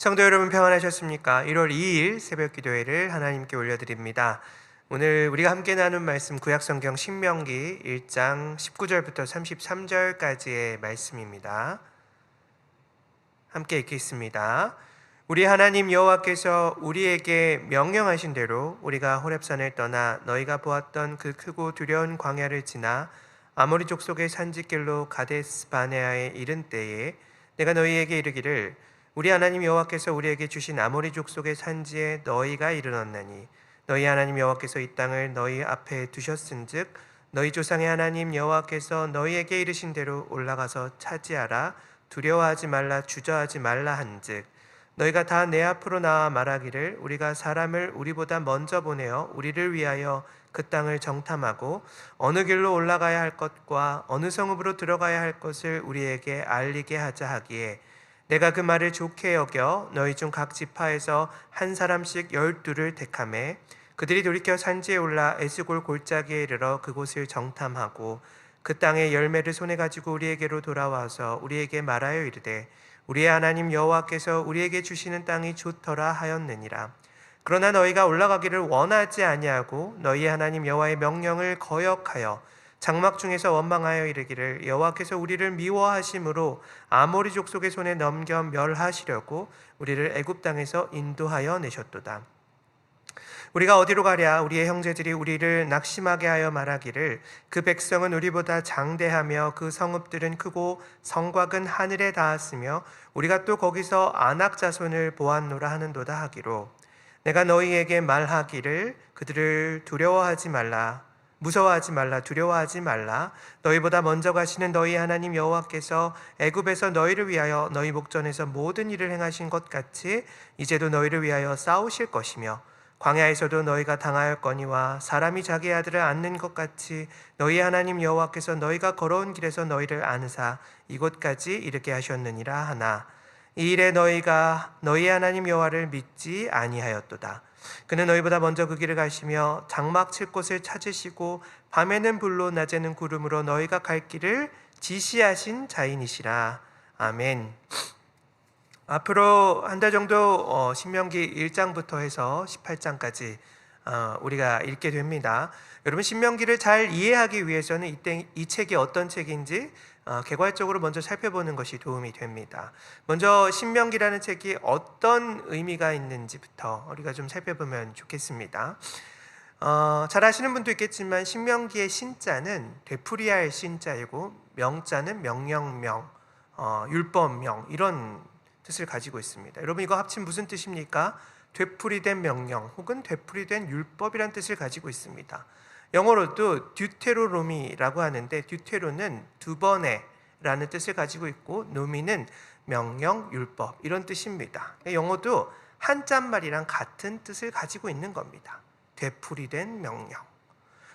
성도 여러분 평안하셨습니까? 1월 2일 새벽 기도회를 하나님께 올려드립니다. 오늘 우리가 함께 나눈 말씀 구약성경 신명기 1장 19절부터 33절까지의 말씀입니다. 함께 읽겠습니다. 우리 하나님 여호와께서 우리에게 명령하신 대로 우리가 호렙산을 떠나 너희가 보았던 그 크고 두려운 광야를 지나 아모리 족속의 산지길로 가데스 바네아에 이른 때에 내가 너희에게 이르기를 우리 하나님 여호와께서 우리에게 주신 아모리 족속의 산지에 너희가 이르렀나니 너희 하나님 여호와께서 이 땅을 너희 앞에 두셨은즉 너희 조상의 하나님 여호와께서 너희에게 이르신 대로 올라가서 차지하라 두려워하지 말라 주저하지 말라 한즉 너희가 다 내 앞으로 나와 말하기를 우리가 사람을 우리보다 먼저 보내어 우리를 위하여 그 땅을 정탐하고 어느 길로 올라가야 할 것과 어느 성읍으로 들어가야 할 것을 우리에게 알리게 하자 하기에 내가 그 말을 좋게 여겨 너희 중 각 지파에서 한 사람씩 열두를 택함에 그들이 돌이켜 산지에 올라 에스골 골짜기에 이르러 그곳을 정탐하고 그 땅의 열매를 손에 가지고 우리에게로 돌아와서 우리에게 말하여 이르되 우리의 하나님 여호와께서 우리에게 주시는 땅이 좋더라 하였느니라. 그러나 너희가 올라가기를 원하지 아니하고 너희 하나님 여호와의 명령을 거역하여 장막 중에서 원망하여 이르기를 여호와께서 우리를 미워하심으로 아모리 족속의 손에 넘겨 멸하시려고 우리를 애굽 땅에서 인도하여 내셨도다. 우리가 어디로 가랴? 우리의 형제들이 우리를 낙심하게 하여 말하기를 그 백성은 우리보다 장대하며 그 성읍들은 크고 성곽은 하늘에 닿았으며 우리가 또 거기서 안악 자손을 보았노라 하는도다 하기로. 내가 너희에게 말하기를 그들을 두려워하지 말라 무서워하지 말라 두려워하지 말라. 너희보다 먼저 가시는 너희 하나님 여호와께서 애굽에서 너희를 위하여 너희 목전에서 모든 일을 행하신 것 같이 이제도 너희를 위하여 싸우실 것이며 광야에서도 너희가 당하였 거니와 사람이 자기 아들을 안는 것 같이 너희 하나님 여호와께서 너희가 걸어온 길에서 너희를 안으사 이곳까지 이르게 하셨느니라 하나 이 일에 너희가 너희 하나님 여호와를 믿지 아니하였도다. 그는 너희보다 먼저 그 길을 가시며 장막 칠 곳을 찾으시고 밤에는 불로 낮에는 구름으로 너희가 갈 길을 지시하신 자인이시라. 아멘. 앞으로 한 달 정도 어, 신명기 1장부터 해서 18장까지 어, 우리가 읽게 됩니다. 여러분 신명기를 잘 이해하기 위해서는 이때 이 책이 어떤 책인지 어, 개괄적으로 먼저 살펴보는 것이 도움이 됩니다. 먼저 신명기라는 책이 어떤 의미가 있는지부터 우리가 좀 살펴보면 좋겠습니다. 어, 잘 아시는 분도 있겠지만 신명기의 신자는 되풀이할 신자이고 명자는 명령명, 어, 율법명 이런 뜻을 가지고 있습니다. 여러분 이거 합친 무슨 뜻입니까? 되풀이된 명령 혹은 되풀이된 율법이란 뜻을 가지고 있습니다. 영어로도 듀테로노미라고 하는데 듀테로는 두 번에 라는 뜻을 가지고 있고 노미는 명령, 율법 이런 뜻입니다. 영어도 한자말이랑 같은 뜻을 가지고 있는 겁니다. 되풀이된 명령.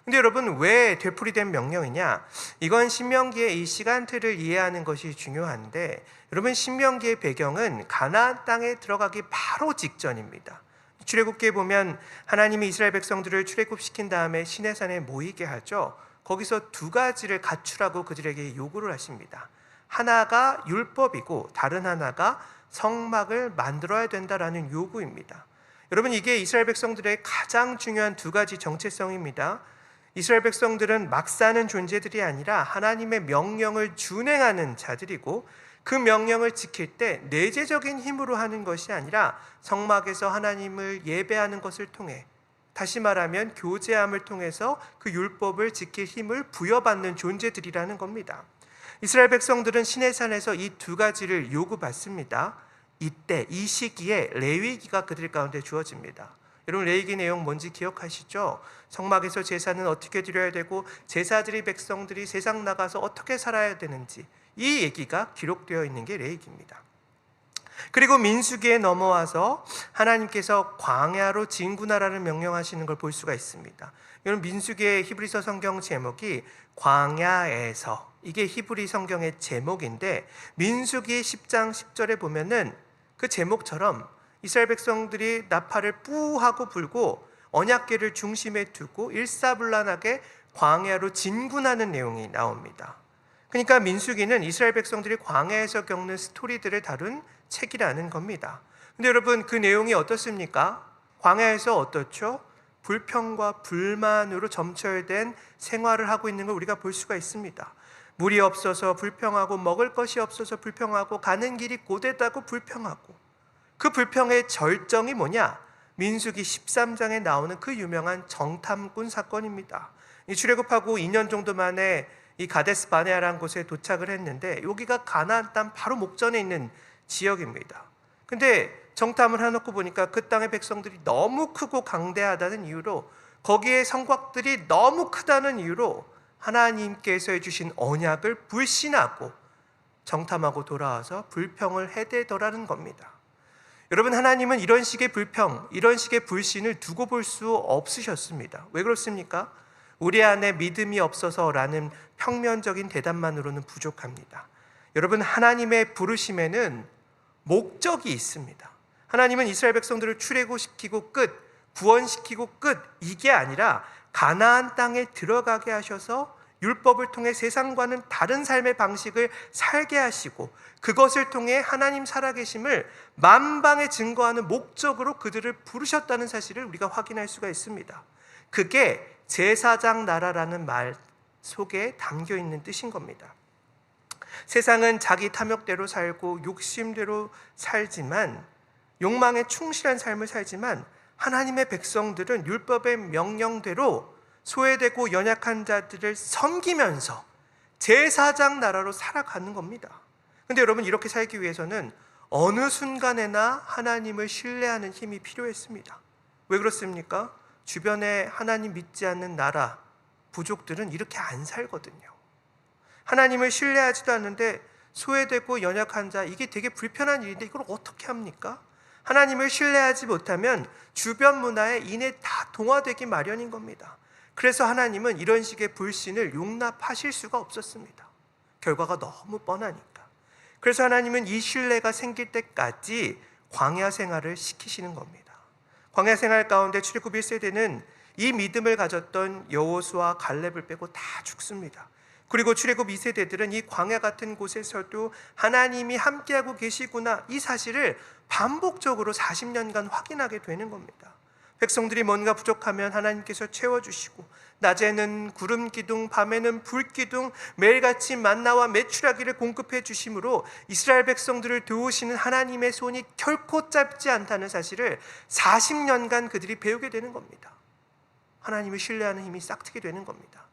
근데 여러분 왜 되풀이된 명령이냐? 이건 신명기의 이 시간틀을 이해하는 것이 중요한데 여러분 신명기의 배경은 가나안 땅에 들어가기 바로 직전입니다. 출애굽기에 보면 하나님이 이스라엘 백성들을 출애굽시킨 다음에 시내산에 모이게 하죠. 거기서 두 가지를 갖추라고 그들에게 요구를 하십니다. 하나가 율법이고 다른 하나가 성막을 만들어야 된다라는 요구입니다. 여러분 이게 이스라엘 백성들의 가장 중요한 두 가지 정체성입니다. 이스라엘 백성들은 막 사는 존재들이 아니라 하나님의 명령을 준행하는 자들이고 그 명령을 지킬 때 내재적인 힘으로 하는 것이 아니라 성막에서 하나님을 예배하는 것을 통해 다시 말하면 교제함을 통해서 그 율법을 지킬 힘을 부여받는 존재들이라는 겁니다. 이스라엘 백성들은 시내산에서 이 두 가지를 요구받습니다. 이때 이 시기에 레위기가 그들 가운데 주어집니다. 여러분 레이기 내용 뭔지 기억하시죠? 성막에서 제사는 어떻게 드려야 되고 제사들이 백성들이 세상 나가서 어떻게 살아야 되는지 이 얘기가 기록되어 있는 게 레이기입니다. 그리고 민수기에 넘어와서 하나님께서 광야로 진군하라는 명령하시는 걸 볼 수가 있습니다. 여러분 민수기의 히브리서 성경 제목이 광야에서 이게 히브리 성경의 제목인데 민수기 10장 10절에 보면은 그 제목처럼 이스라엘 백성들이 나팔을 뿌하고 불고 언약궤를 중심에 두고 일사불란하게 광야로 진군하는 내용이 나옵니다. 그러니까 민수기는 이스라엘 백성들이 광야에서 겪는 스토리들을 다룬 책이라는 겁니다. 근데 여러분 그 내용이 어떻습니까? 광야에서 어떻죠? 불평과 불만으로 점철된 생활을 하고 있는 걸 우리가 볼 수가 있습니다. 물이 없어서 불평하고 먹을 것이 없어서 불평하고 가는 길이 고되다고 불평하고 그 불평의 절정이 뭐냐? 민수기 13장에 나오는 그 유명한 정탐꾼 사건입니다. 이 출애굽하고 2년 정도 만에 이 가데스 바네아라는 곳에 도착을 했는데 여기가 가나안 땅 바로 목전에 있는 지역입니다. 근데 정탐을 해놓고 보니까 그 땅의 백성들이 너무 크고 강대하다는 이유로 거기에 성곽들이 너무 크다는 이유로 하나님께서 해주신 언약을 불신하고 정탐하고 돌아와서 불평을 해대더라는 겁니다. 여러분 하나님은 이런 식의 불평, 이런 식의 불신을 두고 볼 수 없으셨습니다. 왜 그렇습니까? 우리 안에 믿음이 없어서라는 평면적인 대답만으로는 부족합니다. 여러분 하나님의 부르심에는 목적이 있습니다. 하나님은 이스라엘 백성들을 출애굽시키고 끝, 구원시키고 끝 이게 아니라 가나안 땅에 들어가게 하셔서 율법을 통해 세상과는 다른 삶의 방식을 살게 하시고 그것을 통해 하나님 살아계심을 만방에 증거하는 목적으로 그들을 부르셨다는 사실을 우리가 확인할 수가 있습니다. 그게 제사장 나라라는 말 속에 담겨 있는 뜻인 겁니다. 세상은 자기 탐욕대로 살고 욕심대로 살지만 욕망에 충실한 삶을 살지만 하나님의 백성들은 율법의 명령대로 소외되고 연약한 자들을 섬기면서 제사장 나라로 살아가는 겁니다. 근데 여러분 이렇게 살기 위해서는 어느 순간에나 하나님을 신뢰하는 힘이 필요했습니다. 왜 그렇습니까? 주변에 하나님 믿지 않는 나라, 부족들은 이렇게 안 살거든요. 하나님을 신뢰하지도 않는데 소외되고 연약한 자, 이게 되게 불편한 일인데 이걸 어떻게 합니까? 하나님을 신뢰하지 못하면 주변 문화에 이내 다 동화되기 마련인 겁니다. 그래서 하나님은 이런 식의 불신을 용납하실 수가 없었습니다. 결과가 너무 뻔하니까. 그래서 하나님은 이 신뢰가 생길 때까지 광야 생활을 시키시는 겁니다. 광야 생활 가운데 출애굽 1세대는 이 믿음을 가졌던 여호수아 갈렙을 빼고 다 죽습니다. 그리고 출애굽 2세대들은 이 광야 같은 곳에서도 하나님이 함께하고 계시구나 이 사실을 반복적으로 40년간 확인하게 되는 겁니다. 백성들이 뭔가 부족하면 하나님께서 채워주시고 낮에는 구름 기둥, 밤에는 불 기둥, 매일같이 만나와 메추라기를 공급해 주심으로 이스라엘 백성들을 도우시는 하나님의 손이 결코 짧지 않다는 사실을 40년간 그들이 배우게 되는 겁니다. 하나님을 신뢰하는 힘이 싹트게 되는 겁니다.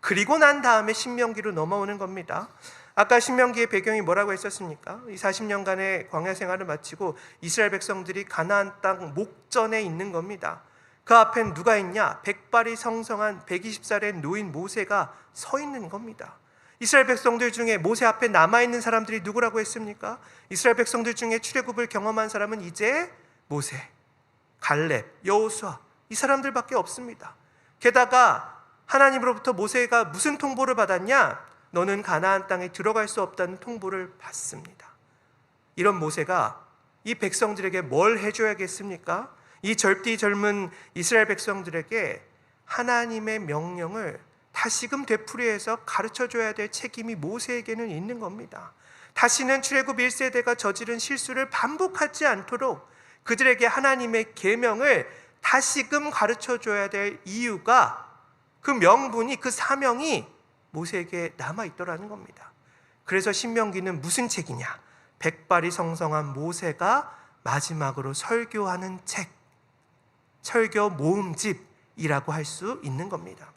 그리고 난 다음에 신명기로 넘어오는 겁니다. 아까 신명기의 배경이 뭐라고 했었습니까? 이 40년간의 광야 생활을 마치고 이스라엘 백성들이 가나안 땅 목전에 있는 겁니다. 그 앞엔 누가 있냐? 백발이 성성한 120살의 노인 모세가 서 있는 겁니다. 이스라엘 백성들 중에 모세 앞에 남아 있는 사람들이 누구라고 했습니까? 이스라엘 백성들 중에 출애굽을 경험한 사람은 이제 모세, 갈렙, 여호수아 이 사람들밖에 없습니다. 게다가 하나님으로부터 모세가 무슨 통보를 받았냐? 너는 가나안 땅에 들어갈 수 없다는 통보를 받습니다. 이런 모세가 이 백성들에게 뭘 해줘야겠습니까? 이 젊디 젊은 이스라엘 백성들에게 하나님의 명령을 다시금 되풀이해서 가르쳐 줘야 될 책임이 모세에게는 있는 겁니다. 다시는 출애굽 1세대가 저지른 실수를 반복하지 않도록 그들에게 하나님의 계명을 다시금 가르쳐 줘야 될 이유가 그 명분이 그 사명이 모세에게 남아 있더라는 겁니다. 그래서 신명기는 무슨 책이냐? 백발이 성성한 모세가 마지막으로 설교하는 책, 설교 모음집이라고 할 수 있는 겁니다.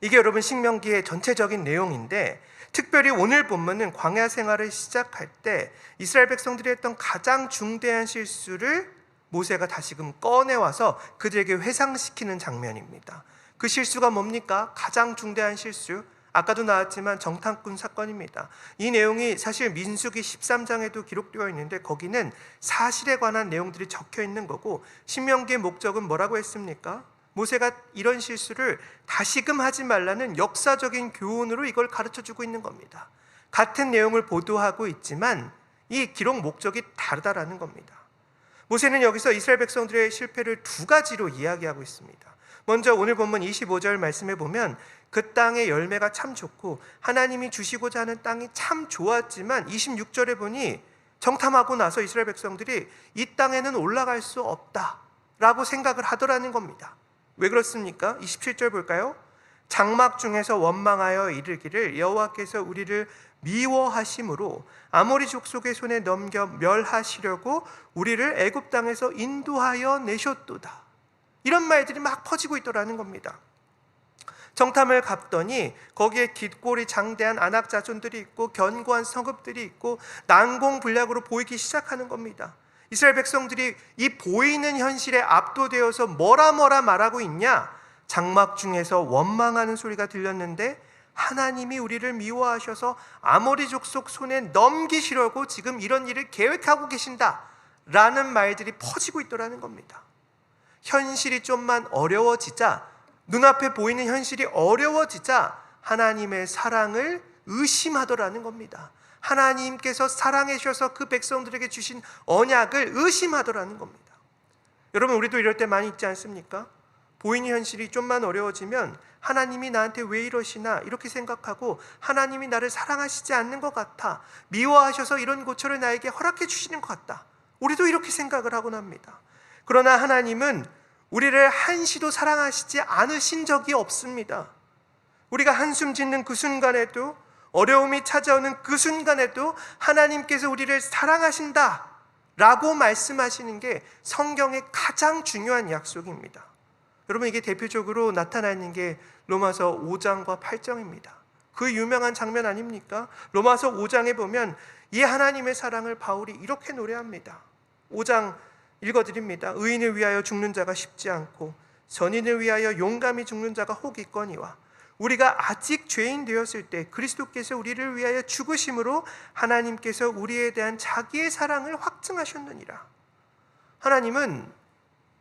이게 여러분 신명기의 전체적인 내용인데 특별히 오늘 본문은 광야 생활을 시작할 때 이스라엘 백성들이 했던 가장 중대한 실수를 모세가 다시금 꺼내 와서 그들에게 회상시키는 장면입니다. 그 실수가 뭡니까? 가장 중대한 실수. 아까도 나왔지만 정탐꾼 사건입니다. 이 내용이 사실 민수기 13장에도 기록되어 있는데 거기는 사실에 관한 내용들이 적혀 있는 거고 신명기의 목적은 뭐라고 했습니까? 모세가 이런 실수를 다시금 하지 말라는 역사적인 교훈으로 이걸 가르쳐 주고 있는 겁니다. 같은 내용을 보도하고 있지만 이 기록 목적이 다르다라는 겁니다. 모세는 여기서 이스라엘 백성들의 실패를 두 가지로 이야기하고 있습니다. 먼저 오늘 본문 25절 말씀해 보면 그 땅의 열매가 참 좋고 하나님이 주시고자 하는 땅이 참 좋았지만 26절에 보니 정탐하고 나서 이스라엘 백성들이 이 땅에는 올라갈 수 없다라고 생각을 하더라는 겁니다. 왜 그렇습니까? 27절 볼까요? 장막 중에서 원망하여 이르기를 여호와께서 우리를 미워하심으로 아모리 족속의 손에 넘겨 멸하시려고 우리를 애굽 땅에서 인도하여 내셨도다. 이런 말들이 막 퍼지고 있더라는 겁니다. 정탐을 갔더니 거기에 깃골이 장대한 안악 자손들이 있고 견고한 성읍들이 있고 난공불락으로 보이기 시작하는 겁니다. 이스라엘 백성들이 이 보이는 현실에 압도되어서 뭐라 뭐라 말하고 있냐? 장막 중에서 원망하는 소리가 들렸는데 하나님이 우리를 미워하셔서 아모리 족속 손에 넘기시려고 지금 이런 일을 계획하고 계신다. 라는 말들이 퍼지고 있더라는 겁니다. 현실이 좀만 어려워지자 눈앞에 보이는 현실이 어려워지자 하나님의 사랑을 의심하더라는 겁니다. 하나님께서 사랑해 주셔서 그 백성들에게 주신 언약을 의심하더라는 겁니다. 여러분 우리도 이럴 때 많이 있지 않습니까? 보이는 현실이 좀만 어려워지면 하나님이 나한테 왜 이러시나 이렇게 생각하고 하나님이 나를 사랑하시지 않는 것 같아 미워하셔서 이런 고초를 나에게 허락해 주시는 것 같다. 우리도 이렇게 생각을 하곤 합니다. 그러나 하나님은 우리를 한시도 사랑하시지 않으신 적이 없습니다. 우리가 한숨 짓는 그 순간에도 어려움이 찾아오는 그 순간에도 하나님께서 우리를 사랑하신다 라고 말씀하시는 게 성경의 가장 중요한 약속입니다. 여러분 이게 대표적으로 나타나는 게 로마서 5장과 8장입니다. 그 유명한 장면 아닙니까? 로마서 5장에 보면 이 하나님의 사랑을 바울이 이렇게 노래합니다. 5장 읽어드립니다. 의인을 위하여 죽는 자가 쉽지 않고 선인을 위하여 용감히 죽는 자가 혹 있거니와 우리가 아직 죄인 되었을 때 그리스도께서 우리를 위하여 죽으심으로 하나님께서 우리에 대한 자기의 사랑을 확증하셨느니라. 하나님은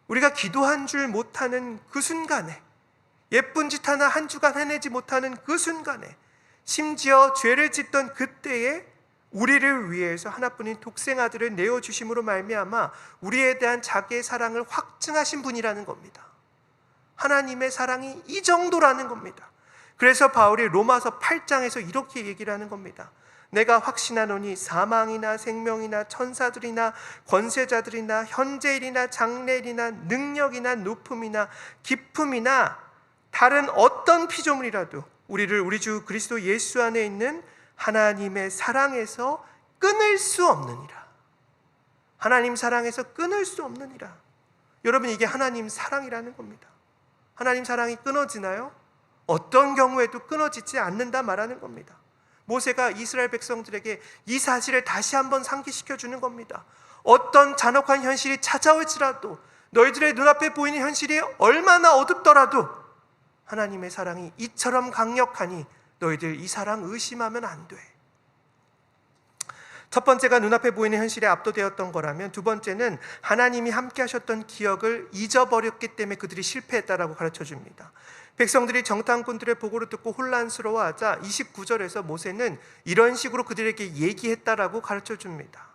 우리가 기도한 줄 못하는 그 순간에 예쁜 짓 하나 한 주간 해내지 못하는 그 순간에 심지어 죄를 짓던 그때에 우리를 위해서 하나뿐인 독생 아들을 내어 주심으로 말미암아 우리에 대한 자기의 사랑을 확증하신 분이라는 겁니다. 하나님의 사랑이 이 정도라는 겁니다. 그래서 바울이 로마서 8장에서 이렇게 얘기를 하는 겁니다. 내가 확신하노니 사망이나 생명이나 천사들이나 권세자들이나 현재일이나 장래일이나 능력이나 높음이나 기품이나 다른 어떤 피조물이라도 우리를 우리 주 그리스도 예수 안에 있는 하나님의 사랑에서 끊을 수 없느니라. 하나님 사랑에서 끊을 수 없느니라. 여러분 이게 하나님 사랑이라는 겁니다. 하나님 사랑이 끊어지나요? 어떤 경우에도 끊어지지 않는다 말하는 겁니다. 모세가 이스라엘 백성들에게 이 사실을 다시 한번 상기시켜 주는 겁니다. 어떤 잔혹한 현실이 찾아올지라도 너희들의 눈앞에 보이는 현실이 얼마나 어둡더라도 하나님의 사랑이 이처럼 강력하니 너희들 이 사랑 의심하면 안 돼. 첫 번째가 눈앞에 보이는 현실에 압도되었던 거라면 두 번째는 하나님이 함께 하셨던 기억을 잊어버렸기 때문에 그들이 실패했다라고 가르쳐 줍니다. 백성들이 정탐꾼들의 보고를 듣고 혼란스러워하자 29절에서 모세는 이런 식으로 그들에게 얘기했다라고 가르쳐 줍니다.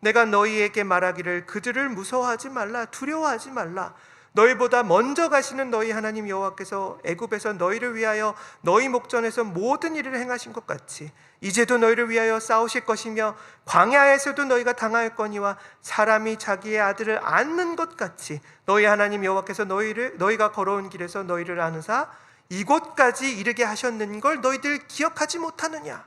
내가 너희에게 말하기를 그들을 무서워하지 말라 두려워하지 말라 너희보다 먼저 가시는 너희 하나님 여호와께서 애굽에서 너희를 위하여 너희 목전에서 모든 일을 행하신 것 같이 이제도 너희를 위하여 싸우실 것이며 광야에서도 너희가 당할 거니와 사람이 자기의 아들을 안는 것 같이 너희 하나님 여호와께서 너희를 너희가 걸어온 길에서 너희를 아느사 이곳까지 이르게 하셨는 걸 너희들 기억하지 못하느냐?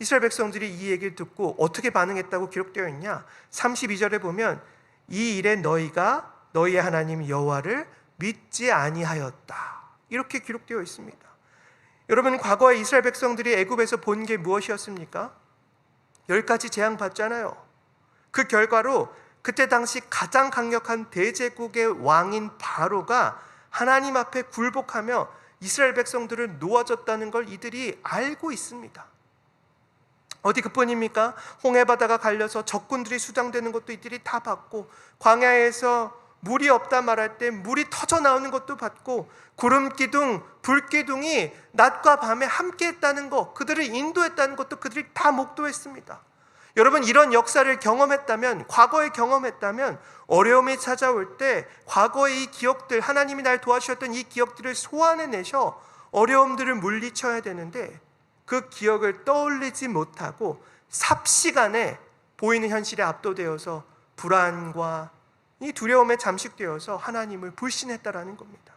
이스라엘 백성들이 이 얘기를 듣고 어떻게 반응했다고 기록되어 있냐? 32절에 보면 이 일에 너희가 너희의 하나님 여호와를 믿지 아니하였다. 이렇게 기록되어 있습니다. 여러분 과거에 이스라엘 백성들이 애굽에서 본 게 무엇이었습니까? 열 가지 재앙 받잖아요. 그 결과로 그때 당시 가장 강력한 대제국의 왕인 바로가 하나님 앞에 굴복하며 이스라엘 백성들을 놓아줬다는 걸 이들이 알고 있습니다. 어디 그뿐입니까? 홍해 바다가 갈려서 적군들이 수장되는 것도 이들이 다 봤고 광야에서 물이 없다 말할 때 물이 터져 나오는 것도 봤고 구름 기둥, 불 기둥이 낮과 밤에 함께 했다는 것, 그들을 인도했다는 것도 그들이 다 목도했습니다. 여러분 이런 역사를 경험했다면 과거에 경험했다면 어려움이 찾아올 때 과거의 이 기억들 하나님이 날 도와주셨던 이 기억들을 소환해 내셔 어려움들을 물리쳐야 되는데 그 기억을 떠올리지 못하고 삽시간에 보이는 현실에 압도되어서 불안과 이 두려움에 잠식되어서 하나님을 불신했다라는 겁니다.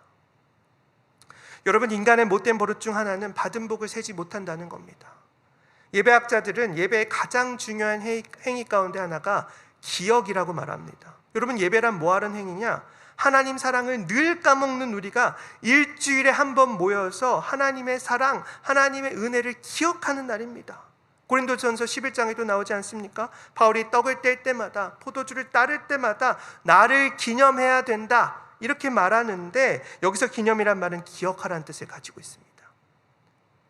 여러분 인간의 못된 버릇 중 하나는 받은 복을 세지 못한다는 겁니다. 예배학자들은 예배의 가장 중요한 행위, 가운데 하나가 기억이라고 말합니다. 여러분 예배란 뭐 하는 행위냐? 하나님 사랑을 늘 까먹는 우리가 일주일에 한 번 모여서 하나님의 사랑, 하나님의 은혜를 기억하는 날입니다. 고린도전서 11장에도 나오지 않습니까? 바울이 떡을 뗄 때마다 포도주를 따를 때마다 나를 기념해야 된다. 이렇게 말하는데 여기서 기념이란 말은 기억하라는 뜻을 가지고 있습니다.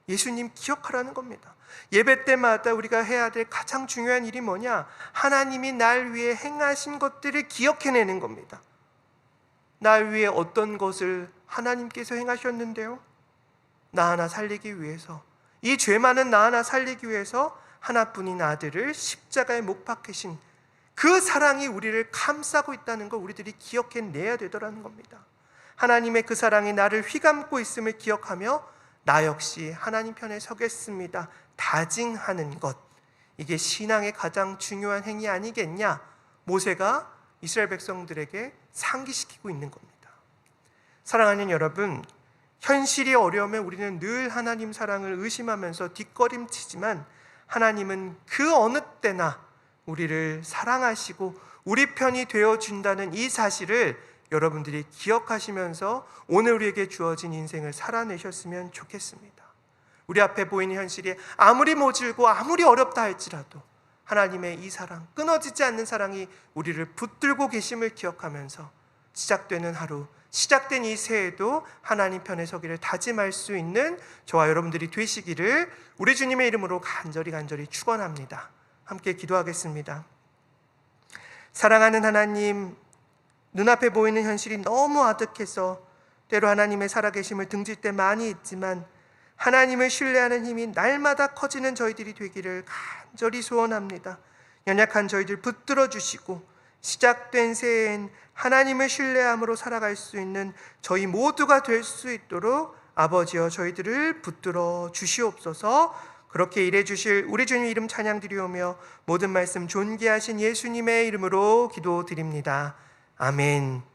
예수님 기억하라는 겁니다. 예배 때마다 우리가 해야 될 가장 중요한 일이 뭐냐? 하나님이 날 위해 행하신 것들을 기억해내는 겁니다. 날 위해 어떤 것을 하나님께서 행하셨는데요? 나 하나 살리기 위해서 이 죄 많은 나 하나 살리기 위해서 하나뿐인 아들을 십자가에 못 박히신 그 사랑이 우리를 감싸고 있다는 걸 우리들이 기억해내야 되더라는 겁니다. 하나님의 그 사랑이 나를 휘감고 있음을 기억하며 나 역시 하나님 편에 서겠습니다. 다짐하는 것. 이게 신앙의 가장 중요한 행위 아니겠냐? 모세가 이스라엘 백성들에게 상기시키고 있는 겁니다. 사랑하는 여러분, 현실이 어려우면 우리는 늘 하나님 사랑을 의심하면서 뒷걸음치지만 하나님은 그 어느 때나 우리를 사랑하시고 우리 편이 되어 준다는 이 사실을 여러분들이 기억하시면서 오늘 우리에게 주어진 인생을 살아내셨으면 좋겠습니다. 우리 앞에 보이는 현실이 아무리 모질고 아무리 어렵다 할지라도 하나님의 이 사랑, 끊어지지 않는 사랑이 우리를 붙들고 계심을 기억하면서 시작되는 하루, 시작된 이 새해도 하나님 편에 서기를 다짐할 수 있는 저와 여러분들이 되시기를 우리 주님의 이름으로 간절히 간절히 축원합니다. 함께 기도하겠습니다. 사랑하는 하나님, 눈앞에 보이는 현실이 너무 아득해서 때로 하나님의 살아계심을 등질 때 많이 있지만 하나님을 신뢰하는 힘이 날마다 커지는 저희들이 되기를 간절히 소원합니다. 연약한 저희들 붙들어 주시고 시작된 새해엔 하나님을 신뢰함으로 살아갈 수 있는 저희 모두가 될 수 있도록 아버지여 저희들을 붙들어 주시옵소서 그렇게 일해 주실 우리 주님 이름 찬양 드리오며 모든 말씀 존귀하신 예수님의 이름으로 기도드립니다. 아멘.